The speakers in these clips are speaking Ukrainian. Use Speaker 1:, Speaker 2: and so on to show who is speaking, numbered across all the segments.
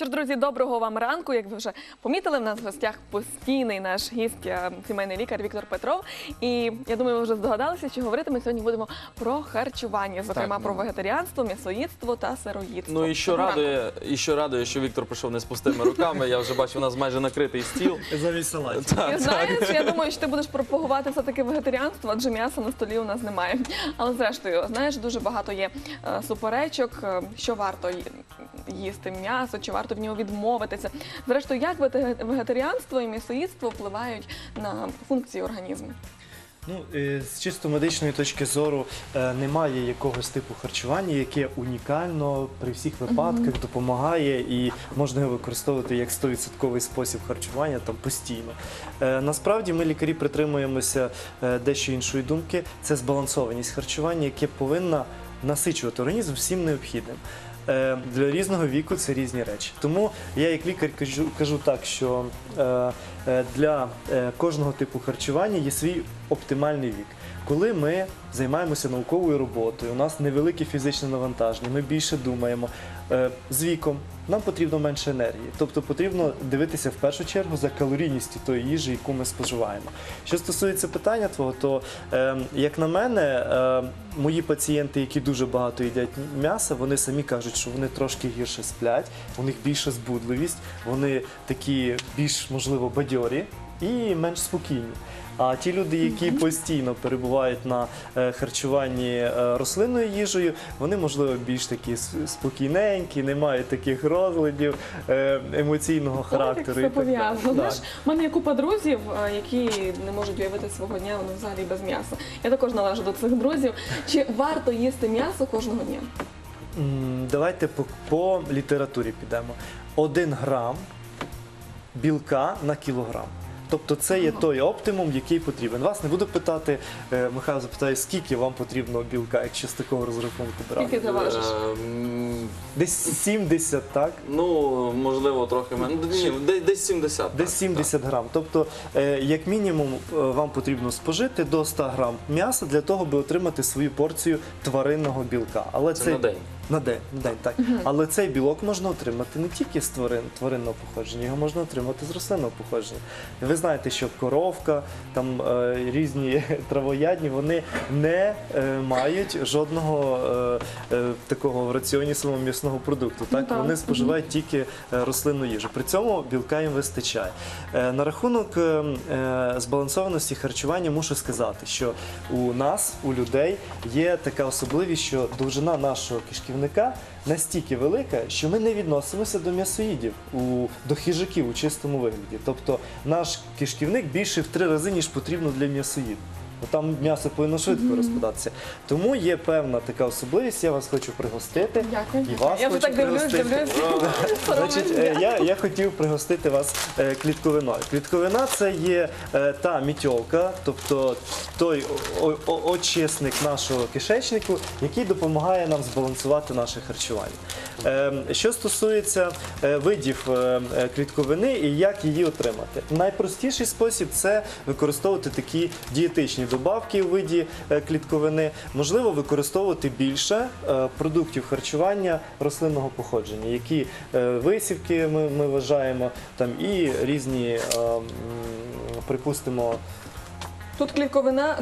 Speaker 1: Що ж, друзі, доброго вам ранку. Як ви вже помітили, в нас в гостях постійний наш гість, е, сімейний лікар Віктор Петров. І я думаю, ви вже здогадалися, що говорити ми сьогодні будемо про харчування, зокрема
Speaker 2: Так,
Speaker 1: про
Speaker 2: ну.
Speaker 1: вегетаріанство, м'ясоїдство та сироїдство.
Speaker 2: Ну і що
Speaker 1: Доброго ранку.
Speaker 2: радує, і що радує, що Віктор прийшов не з пустими руками. Я вже бачу, у нас майже накритий стіл.
Speaker 3: Замість салатів.
Speaker 1: І знаєш, я думаю, що ти будеш пропагувати все таки вегетаріанство, адже м'яса на столі у нас немає. Але зрештою, знаєш, дуже багато є е, суперечок, е, що варто ї- їсти м'ясо, чи варто в нього відмовитися. Зрештою, як вегетаріанство і м'ясоїдство впливають на функції організму?
Speaker 3: Ну, е, з чисто медичної точки зору е, немає якогось типу харчування, яке унікально при всіх випадках допомагає і можна його використовувати як 100% спосіб харчування там постійно. Е, Насправді ми лікарі притримуємося дещо іншої думки. Це збалансованість харчування, яке повинна насичувати організм всім необхідним. Е, Для різного віку це різні речі. Тому я як лікар кажу, кажу так, що е, е, для кожного типу харчування є свій оптимальний вік. Коли ми займаємося науковою роботою, у нас невелике фізичне навантаження, ми більше думаємо. Е, З віком нам потрібно менше енергії, тобто потрібно дивитися в першу чергу за калорійністю тої їжі, яку ми споживаємо. Що стосується питання твого, то е, як на мене, е, мої пацієнти, які дуже багато їдять м'яса, вони самі кажуть, що вони трошки гірше сплять, у них більша збудливість, вони такі більш можливо бадьорі і менш спокійні. А ті люди, які постійно перебувають на е, харчуванні е, рослинною їжею, вони можливо більш такі спокійненькі, не мають таких розладів е, емоційного характеру. так
Speaker 1: пов'язано.
Speaker 3: Так.
Speaker 1: Знаєш, в мене є купа друзів, які не можуть уявити свого дня вони взагалі без м'яса. Я також належу до цих друзів. Чи варто їсти м'ясо кожного дня?
Speaker 3: Давайте по, по літературі підемо. Один грам білка на кілограм. Тобто це є той оптимум, який потрібен. Вас не буду питати, е, Михайло запитає, скільки вам потрібно білка, якщо з такого розрахунку брати.
Speaker 1: Скільки ти важиш?
Speaker 2: Е,
Speaker 3: Десь 70, так?
Speaker 2: Ну, можливо, трохи менше. Ні, десь, десь 70.
Speaker 3: Десь
Speaker 2: так,
Speaker 3: 70 грам. Тобто, е, як мінімум, е, вам потрібно спожити до 100 грам м'яса для того, аби отримати свою порцію тваринного білка. Але
Speaker 2: Це на день.
Speaker 3: На день, на день, так. Але цей білок можна отримати не тільки з тварин, тваринного походження, його можна отримати з рослинного походження. Ви знаєте, що коровка, там е, різні травоядні, вони не е, мають жодного е, е, такого в раціоні самого м'ясного продукту. Так?
Speaker 1: так.
Speaker 3: Вони споживають тільки е, рослинну їжу. При цьому білка їм вистачає. Е, на рахунок е, е, збалансованості харчування мушу сказати, що у нас, у людей, є така особливість, що довжина нашого кишківника настільки велика, що ми не відносимося до м'ясоїдів, у, до хижаків у чистому вигляді. Тобто наш кишківник більше в три рази, ніж потрібно для м'ясоїдів. Бо Там м'ясо повинно швидко розпадатися. Тому є певна така особливість. Я вас хочу пригостити.
Speaker 1: Дякую.
Speaker 3: І вас
Speaker 1: Я вже
Speaker 3: хочу
Speaker 1: так дивлюсь,
Speaker 3: пригостити.
Speaker 1: дивлюсь.
Speaker 3: Значить, е, я, я хотів пригостити вас е, клітковиною. Клітковина це є е, та мітьолка, тобто той о- о- очисник нашого кишечнику, який допомагає нам збалансувати наше харчування. Е, Що стосується е, видів е, е, клітковини і як її отримати, найпростіший спосіб це використовувати такі дієтичні добавки у виді е, клітковини. Можливо, використовувати більше е, продуктів харчування рослинного походження, які е, висівки ми, ми вважаємо, там і різні, припустимо,
Speaker 1: Тут клітковина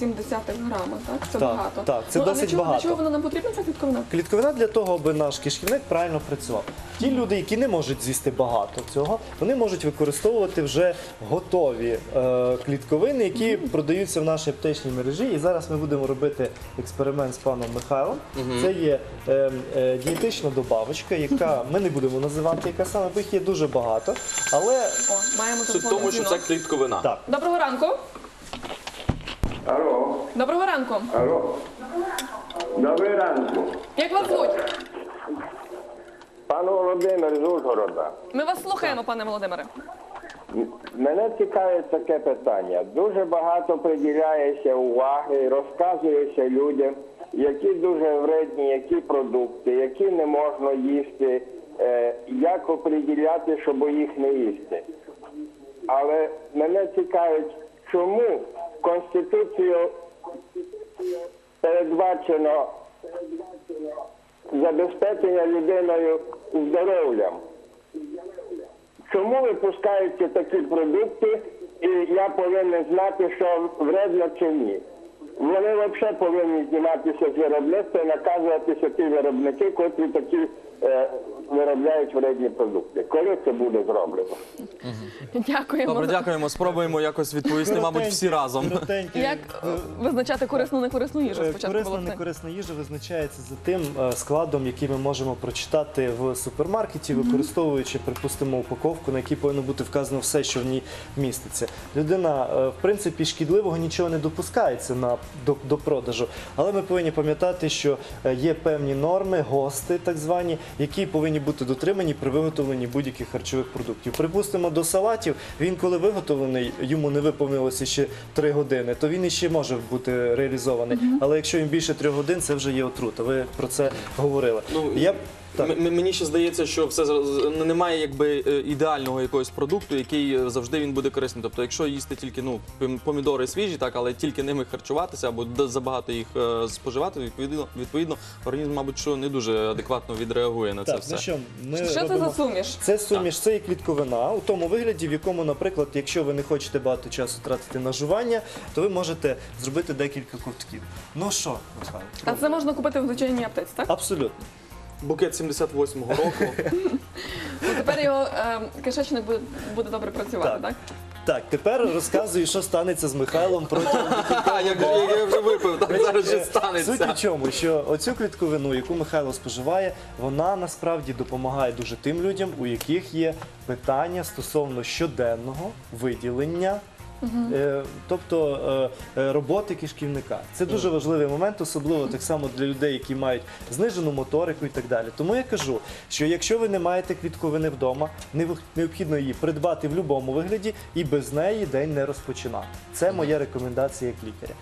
Speaker 1: 9,7 грама, так? Це
Speaker 3: Так,
Speaker 1: багато.
Speaker 3: так, це
Speaker 1: ну, а
Speaker 3: досить
Speaker 1: для чого,
Speaker 3: багато.
Speaker 1: Для чого вона нам потрібна, ця клітковина?
Speaker 3: Клітковина для того, аби наш кишківник правильно працював. Ті люди, які не можуть з'їсти багато цього, вони можуть використовувати вже готові е, клітковини, які продаються в нашій аптечній мережі. І зараз ми будемо робити експеримент з паном Михайлом. Це є е, е, дієтична добавочка, яка ми не будемо називати, яка саме, бо їх є дуже багато. Але
Speaker 1: О, маємо
Speaker 2: Суть в
Speaker 1: телефонний
Speaker 2: тому, що це
Speaker 1: дзвінок.
Speaker 2: клітковина.
Speaker 3: так.
Speaker 1: Доброго ранку.
Speaker 4: Алло,
Speaker 1: Доброго ранку.
Speaker 4: алло. Добрий ранку.
Speaker 1: Як вас звуть?
Speaker 4: Пан Володимир з Ужгорода.
Speaker 1: Ми вас слухаємо, пане Володимире.
Speaker 4: Мене цікавить таке питання. Дуже багато приділяється уваги, розказується людям, які дуже вредні, які продукти, які не можна їсти, е, як оприділяти, щоб їх не їсти. Але мене цікавить, чому Конституцією передбачено забезпечення людиною здоров'ям. Чому випускаються такі продукти, і я повинен знати, що вредно чи ні? Вони взагалі повинні зніматися з виробництва і наказуватися ті виробники, котрі такі виробляють вредні продукти. Коли це буде зроблено?
Speaker 1: Дякуємо.
Speaker 2: Добре, дякуємо. Спробуємо якось відповісти, мабуть, всі разом.
Speaker 3: Коротенькі,
Speaker 1: Як е, визначати корисну некорисну їжу?
Speaker 3: Е,
Speaker 1: Спочатку
Speaker 3: Корисна
Speaker 1: було це.
Speaker 3: некорисна їжа визначається за тим е, складом, який ми можемо прочитати в супермаркеті, використовуючи, припустимо, упаковку, на якій повинно бути вказано все, що в ній міститься. Людина, е, в принципі, шкідливого нічого не допускається на до, до продажу, але ми повинні пам'ятати, що е, є певні норми, гости, так звані, які повинні бути дотримані при виготовленні будь-яких харчових продуктів. Припустимо, до салатів він, коли виготовлений, йому не виповнилося ще 3 години, то він іще може бути реалізований. Але якщо він більше 3 годин, це вже є отрута. Ви про це говорили.
Speaker 2: Ну,
Speaker 3: Я так.
Speaker 2: М- Мені ще здається, що все з- з- немає якби е, ідеального якогось продукту, який е, завжди він буде корисним. Тобто, якщо їсти тільки ну пом- помідори свіжі, так але тільки ними харчуватися або д- забагато їх е, споживати, відповідно, відповідно, організм, мабуть, що не дуже адекватно відреагує на це
Speaker 3: Так,
Speaker 2: все.
Speaker 3: ну що, ми
Speaker 1: Що це
Speaker 3: робимо...
Speaker 1: за суміш?
Speaker 3: Це суміш, це є клітковина у тому вигляді, в якому, наприклад, якщо ви не хочете багато часу тратити на жування, то ви можете зробити декілька ковтків. Ну що, Михайло?
Speaker 1: А це можна купити в звичайній аптеці, так?
Speaker 3: Абсолютно.
Speaker 2: Букет 78-го року.
Speaker 1: Ну, тепер його е, кишечник буде, буде добре працювати,
Speaker 3: Так.
Speaker 1: так?
Speaker 3: Так, тепер розказую, що станеться з Михайлом протягом
Speaker 2: Ха, я вже випив, так зараз же
Speaker 3: Суть у чому, що оцю клітковину, яку Михайло споживає, вона насправді допомагає дуже тим людям, у яких є питання стосовно щоденного виділення. Е, Тобто е, е, роботи кишківника. Це дуже важливий момент, особливо так само для людей, які мають знижену моторику і так далі. Тому я кажу, що якщо ви не маєте квітковини вдома, не- необхідно її придбати в будь-якому вигляді і без неї день не розпочинати. Це моя рекомендація як лікаря.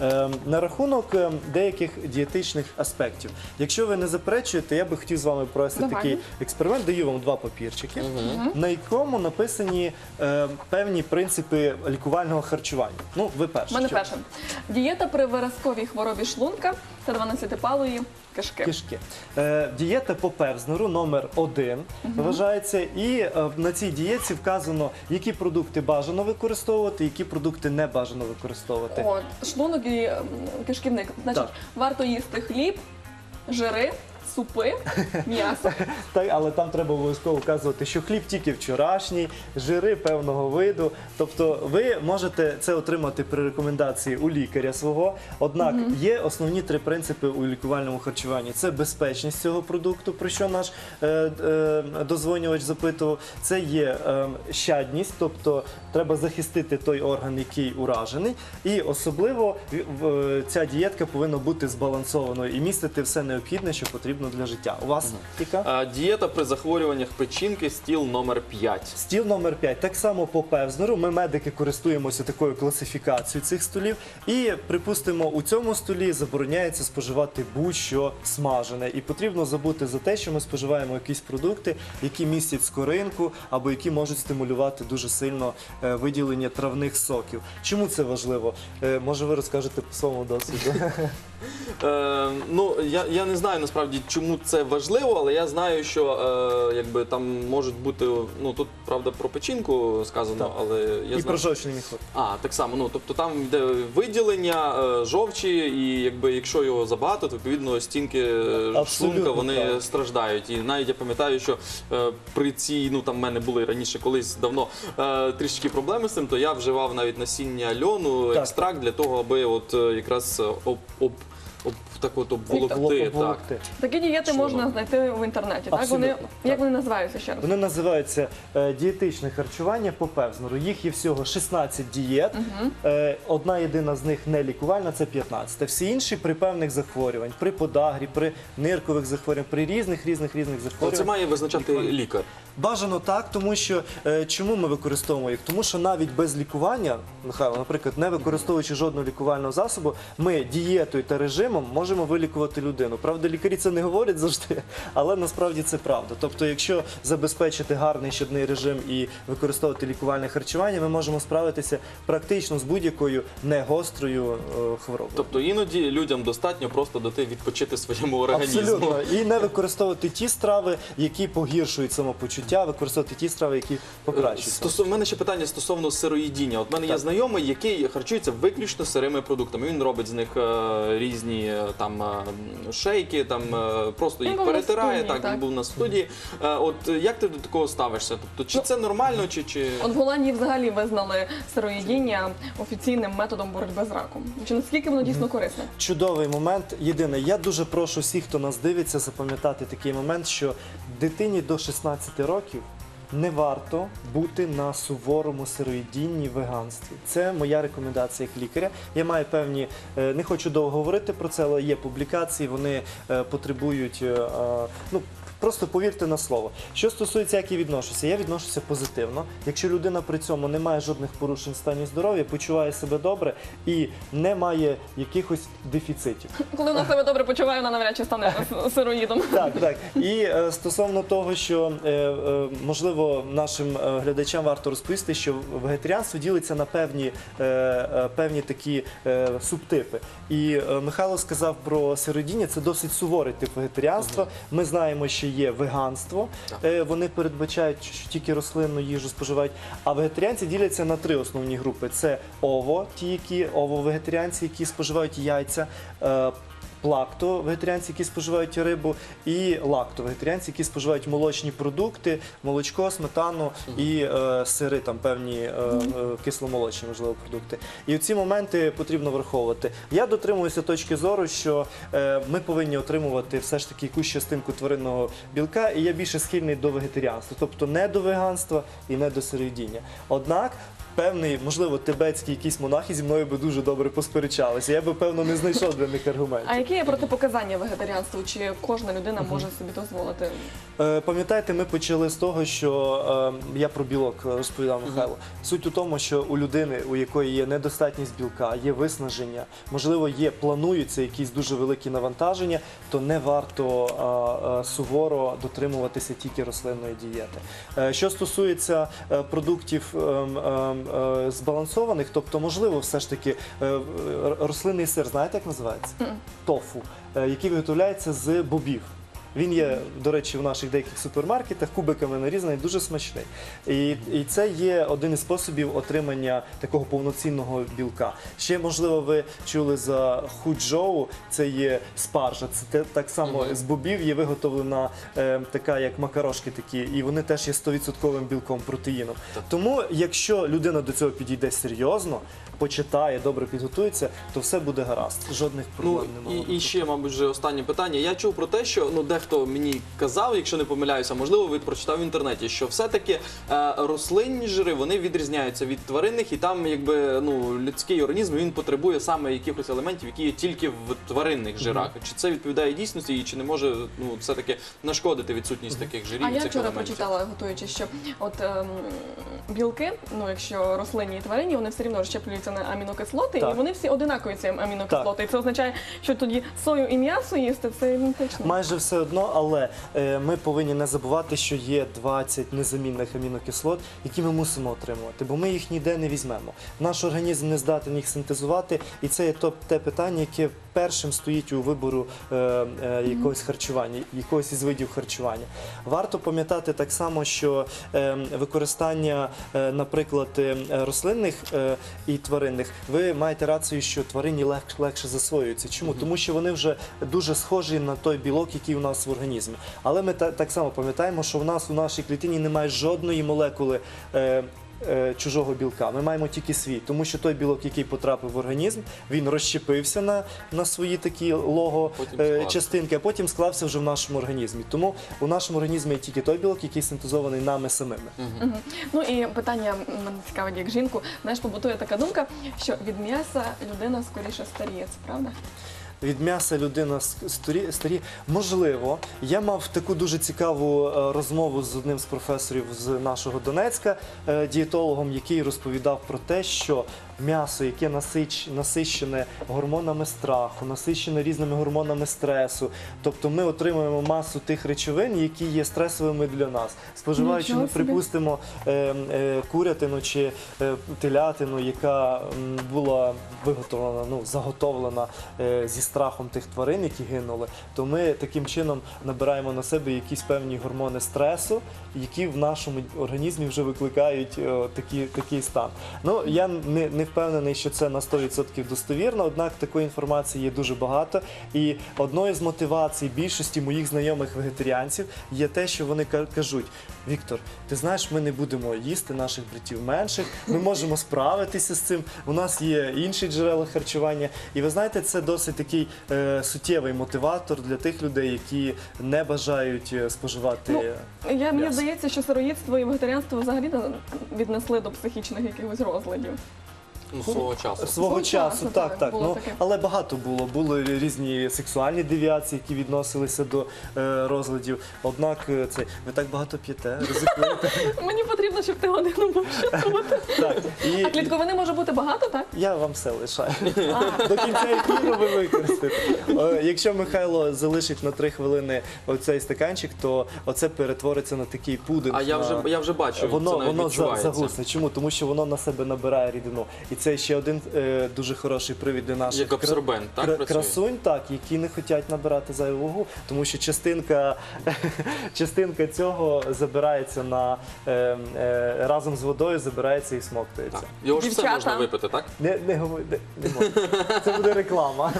Speaker 3: Ем, На рахунок ем, деяких дієтичних аспектів. Якщо ви не заперечуєте, я би хотів з вами провести
Speaker 1: Давай.
Speaker 3: такий експеримент. Даю вам два папірчики, на якому написані ем, певні принципи лікувального харчування. Ну, ви перші.
Speaker 1: Мене перше. Дієта при виразковій хворобі шлунка та 12-палої кишки.
Speaker 3: Кишки. Е, дієта по певзнеру номер один вважається, і е, на цій дієті вказано, які продукти бажано використовувати, які продукти не бажано використовувати.
Speaker 1: От, шлунок і кишківник. Значить,
Speaker 3: Так.
Speaker 1: варто їсти хліб, жири, супи, м'ясо.
Speaker 3: Так, але там треба обов'язково вказувати, що хліб тільки вчорашній, жири певного виду. Тобто ви можете це отримати при рекомендації у лікаря свого. Однак є основні три принципи у лікувальному харчуванні: це безпечність цього продукту, про що наш е, е, дозвонювач запитував. Це є е, щадність, тобто треба захистити той орган, який уражений. І особливо в- в- ця дієтка повинна бути збалансованою і містити все необхідне, що потрібно для життя. У вас яка?
Speaker 2: А, Дієта при захворюваннях печінки, стіл номер 5.
Speaker 3: Стіл номер 5. Так само по Певзнеру. Ми медики користуємося такою класифікацією цих столів. І припустимо, у цьому столі забороняється споживати будь-що смажене. І потрібно забути за те, що ми споживаємо якісь продукти, які містять скоринку або які можуть стимулювати дуже сильно е, виділення травних соків. Чому це важливо? Е, Може, ви розкажете по своєму досвіду?
Speaker 2: Е, ну я, я не знаю насправді, чому це важливо, але я знаю, що е, якби там можуть бути. Ну тут правда про печінку сказано,
Speaker 3: Так.
Speaker 2: але я
Speaker 3: І
Speaker 2: знаю.
Speaker 3: про жовчний міхур.
Speaker 2: А, так само. Ну тобто там йде виділення е, жовчі, і якби якщо його забагато, то відповідно стінки е,
Speaker 3: Абсолютно
Speaker 2: шлунка вони
Speaker 3: так.
Speaker 2: страждають. І навіть я пам'ятаю, що е, при цій, ну там в мене були раніше колись давно е, трішечки проблеми з цим, то я вживав навіть насіння льону,
Speaker 3: Так.
Speaker 2: екстракт для того, аби от е, якраз е, об, об, об так от обволокти. Так.
Speaker 3: Обволокти.
Speaker 1: Такі дієти
Speaker 2: Шлунок.
Speaker 1: можна знайти в інтернеті. Так? Вони,
Speaker 3: Абсолютно,
Speaker 1: як вони називаються ще раз?
Speaker 3: Вони називаються е, дієтичне харчування по Певзнеру. Їх є всього 16 дієт. Е, одна єдина з них не лікувальна, це 15. Всі інші при певних захворювань, при подагрі, при ниркових захворюваннях, при різних різних різних
Speaker 2: Але
Speaker 3: захворюваннях.
Speaker 2: це має визначати лікар.
Speaker 3: Бажано так, тому що е, чому ми використовуємо їх? Тому що навіть без лікування, Михайло, наприклад, не використовуючи жодного лікувального засобу, ми дієтою та режимом режимом можемо вилікувати людину. Правда, лікарі це не говорять завжди, але насправді це правда. Тобто, якщо забезпечити гарний щодний режим і використовувати лікувальне харчування, ми можемо справитися практично з будь-якою негострою е, хворобою.
Speaker 2: Тобто іноді людям достатньо просто дати відпочити своєму організму.
Speaker 3: Абсолютно. І не використовувати ті страви, які погіршують самопочуття, використовувати ті страви, які покращують.
Speaker 2: Стосов... У мене ще питання стосовно сироїдіння. От мене є знайомий, який харчується виключно сирими продуктами. Він робить з них е, різні е, там е, шейки, там е, просто їх перетирає. так,
Speaker 1: так.
Speaker 2: він був на студії. От як ти до такого ставишся? Тобто, чи
Speaker 1: Ну,
Speaker 2: це нормально, чи чи
Speaker 1: От в Голландії взагалі визнали сироїдіння офіційним методом боротьби з раком. Чи наскільки воно дійсно корисне?
Speaker 3: Чудовий момент. Єдине, я дуже прошу всіх, хто нас дивиться, запам'ятати такий момент, що дитині до 16 років не варто бути на суворому сироїдінні веганстві. Це моя рекомендація як лікаря. Я маю певні, е, не хочу довго говорити про це, але є публікації, вони е, потребують. е, Ну, Просто повірте на слово. Що стосується, як я відношуся, я відношуся позитивно. Якщо людина при цьому не має жодних порушень в стані здоров'я, почуває себе добре і не має якихось дефіцитів.
Speaker 1: Коли вона себе добре почуває, вона навряд чи стане сироїдом.
Speaker 3: Так, так. І е, стосовно того, що е, е, можливо нашим е, глядачам варто розповісти, що вегетаріанство ділиться на певні, е, е, певні такі е, субтипи. І е, Михайло сказав про сиродіння, це досить суворий тип вегетаріанства. Ми знаємо, що є веганство. Е, вони передбачають, що тільки рослинну їжу споживають. А вегетаріанці діляться на три основні групи: це ово, ті, які ово-вегетаріанці, які споживають яйця. е, Плакто вегетаріанці, які споживають рибу, і лакто вегетаріанці, які споживають молочні продукти, молочко, сметану і е, сири, там певні е, е, кисломолочні, можливо, продукти. І ці моменти потрібно враховувати. Я дотримуюся точки зору, що ми повинні отримувати все ж таки якусь частинку тваринного білка, і я більше схильний до вегетаріанства, тобто не до веганства і не до сироїдіння. Однак. Певний, можливо, тибетський якийсь монахи зі мною би дуже добре посперечалися. Я би певно не знайшов для них аргументів.
Speaker 1: А які є протипоказання вегетаріанству? Чи кожна людина може собі дозволити?
Speaker 3: Е, Пам'ятаєте, ми почали з того, що е, я про білок розповідав Михайло. Суть у тому, що у людини, у якої є недостатність білка, є виснаження, можливо, є плануються якісь дуже великі навантаження, то не варто е, е, суворо дотримуватися тільки рослинної дієти. Е, Що стосується е, продуктів ем, ем, е, збалансованих, тобто, можливо, все ж таки е, е, рослинний сир, знаєте, як називається? Тофу, е, який виготовляється з бобів. Він є, до речі, в наших деяких супермаркетах кубиками нарізаний, дуже смачний. І, і це є один із способів отримання такого повноцінного білка. Ще, можливо, ви чули за худжоу, це є спаржа. Це так само з бобів є виготовлена е, така, як макарошки такі, і вони теж є 100% білком, протеїном. Тому, якщо людина до цього підійде серйозно, почитає, добре підготується, то все буде гаразд. Жодних
Speaker 2: Ну
Speaker 3: проблем немає.
Speaker 2: і, і ще, мабуть, вже останнє питання. Я чув про те, що ну дехто мені казав, якщо не помиляюся, можливо, ви прочитав в інтернеті, що все-таки е, рослинні жири вони відрізняються від тваринних, і там, якби ну людський організм він потребує саме якихось елементів, які є тільки в тваринних жирах. Чи це відповідає дійсності, і чи не може ну все таки нашкодити відсутність таких жирів?
Speaker 1: А я
Speaker 2: цих
Speaker 1: вчора
Speaker 2: елементів?
Speaker 1: прочитала, готуючи, що от ем, білки, ну якщо рослинні і тваринні, вони все рівно розщеплюються на амінокислоти,
Speaker 3: Так.
Speaker 1: і вони всі одинакові ці амінокислоти. І це означає, що тоді сою і м'ясо їсти це ідентично.
Speaker 3: Майже все одно, але е, ми повинні не забувати, що є 20 незамінних амінокислот, які ми мусимо отримувати, бо ми їх ніде не візьмемо. Наш організм не здатен їх синтезувати, і це є то те питання, яке першим стоїть у вибору е, е, якогось харчування, якогось із видів харчування. Варто пам'ятати так само, що використання, наприклад, рослинних і тваринних, ви маєте рацію, що тваринні легше, легше засвоюються. Чому? Тому що вони вже дуже схожі на той білок, який у нас в організмі. Але ми так само пам'ятаємо, що в нас у нашій клітині немає жодної молекули. Е, е, Чужого білка ми маємо тільки свій, тому що той білок, який потрапив в організм, він розщепився на, на свої такі лого е, частинки, а потім склався вже в нашому організмі. Тому у нашому організмі є тільки той білок, який синтезований нами самими.
Speaker 1: Мгм. Ну і питання мене цікавить як жінку. Знаєш, побутує така думка, що від м'яса людина скоріше старіє. Це правда?
Speaker 3: Від м'яса людина старі. Можливо, я мав таку дуже цікаву е, розмову з одним з професорів з нашого Донецька, е, дієтологом, який розповідав про те, що м'ясо, яке насич, насищене гормонами страху, насищене різними гормонами стресу. Тобто ми отримуємо масу тих речовин, які є стресовими для нас. Споживаючи,
Speaker 1: Нічого
Speaker 3: ми
Speaker 1: собі.
Speaker 3: припустимо е, е, курятину чи е, телятину, яка м, була виготовлена, ну заготовлена е, зі страхом тих тварин, які гинули, то ми таким чином набираємо на себе якісь певні гормони стресу, які в нашому організмі вже викликають е, такі, такий стан. Ну я не, не впевнений, що це на 100% достовірно, однак такої інформації є дуже багато. І одною з мотивацій більшості моїх знайомих вегетаріанців є те, що вони кажуть: Віктор, ти знаєш, ми не будемо їсти наших братів менших, ми можемо справитися з цим. У нас є інші джерела харчування. І ви знаєте, це досить такий е, суттєвий мотиватор для тих людей, які не бажають е, споживати.
Speaker 1: Ну, Я, мені здається, що сироїдство і вегетаріанство взагалі віднесли до психічних якихось розладів.
Speaker 2: Ну, свого часу.
Speaker 3: Свого часу,
Speaker 1: так,
Speaker 3: так,
Speaker 1: було
Speaker 3: Ну,
Speaker 1: таке.
Speaker 3: але багато було. Були різні сексуальні девіації, які відносилися до е, розладів. Однак е, це ви так багато п'єте, ризикуєте.
Speaker 1: Мені потрібно, щоб ти годину був щасливий.
Speaker 3: так. І
Speaker 1: А клітковини може бути багато, так?
Speaker 3: я вам все лишаю. До кінця ефіру ви використаєте. Е, Якщо Михайло залишить на три хвилини оцей стаканчик, то оце перетвориться на такий пудинг.
Speaker 2: А я
Speaker 3: на-
Speaker 2: вже я вже бачу,
Speaker 3: Воно,
Speaker 2: це навіть
Speaker 3: воно за-
Speaker 2: відчувається.
Speaker 3: загусне. Чому? Тому що воно на себе набирає рідину. І це ще один е, дуже хороший привід для наших
Speaker 2: Як абсорбент, так,
Speaker 3: кра-
Speaker 2: працює?
Speaker 3: красунь, так, які не хочуть набирати зайву вагу, тому що частинка, частинка цього забирається на е, е, разом з водою, забирається і смоктується.
Speaker 2: Так. Його ж все
Speaker 1: Дівчата.
Speaker 2: можна випити, так?
Speaker 3: Не, не, говори- не, не можна. Це буде реклама.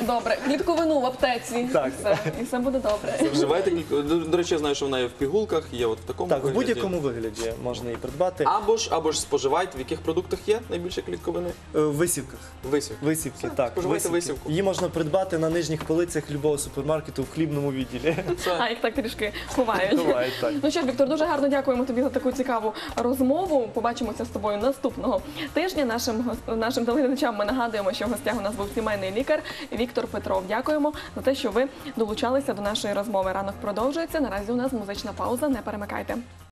Speaker 1: Добре, клітковину в аптеці.
Speaker 3: Так.
Speaker 1: І все, і все буде добре.
Speaker 2: Вживайте кілька- до, до речі, я знаю, що вона є в пігулках, є от в такому
Speaker 3: Так, в
Speaker 2: вигляді.
Speaker 3: будь-якому вигляді можна її придбати.
Speaker 2: Або ж, або ж споживайте, в яких продуктах є найбільше клітковини?
Speaker 3: Е, В висівках.
Speaker 2: Висів.
Speaker 3: Висівки,
Speaker 2: Все,
Speaker 3: так.
Speaker 2: споживайте
Speaker 3: висівки.
Speaker 2: висівку.
Speaker 3: Її можна придбати на нижніх полицях любого супермаркету в хлібному відділі.
Speaker 1: А їх так трішки ховають.
Speaker 3: Буває так.
Speaker 1: Ну що, Віктор, дуже гарно дякуємо тобі за таку цікаву розмову. Побачимося з тобою наступного тижня. Нашим гос- нашим телеглядачам ми нагадуємо, що в гостях у нас був сімейний лікар Віктор Петров. Дякуємо за те, що ви долучалися до нашої розмови. Ранок продовжується. Наразі у нас музична пауза. Не перемикайте.